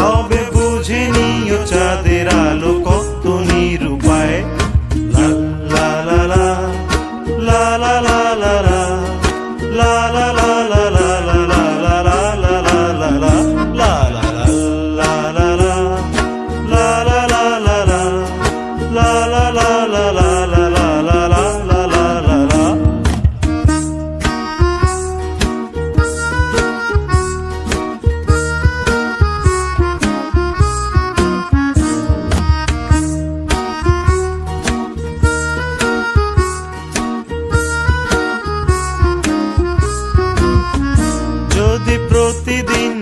তবে বুঝে নিও চাঁদের আলো।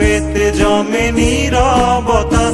পেতে জমে নিরবতা।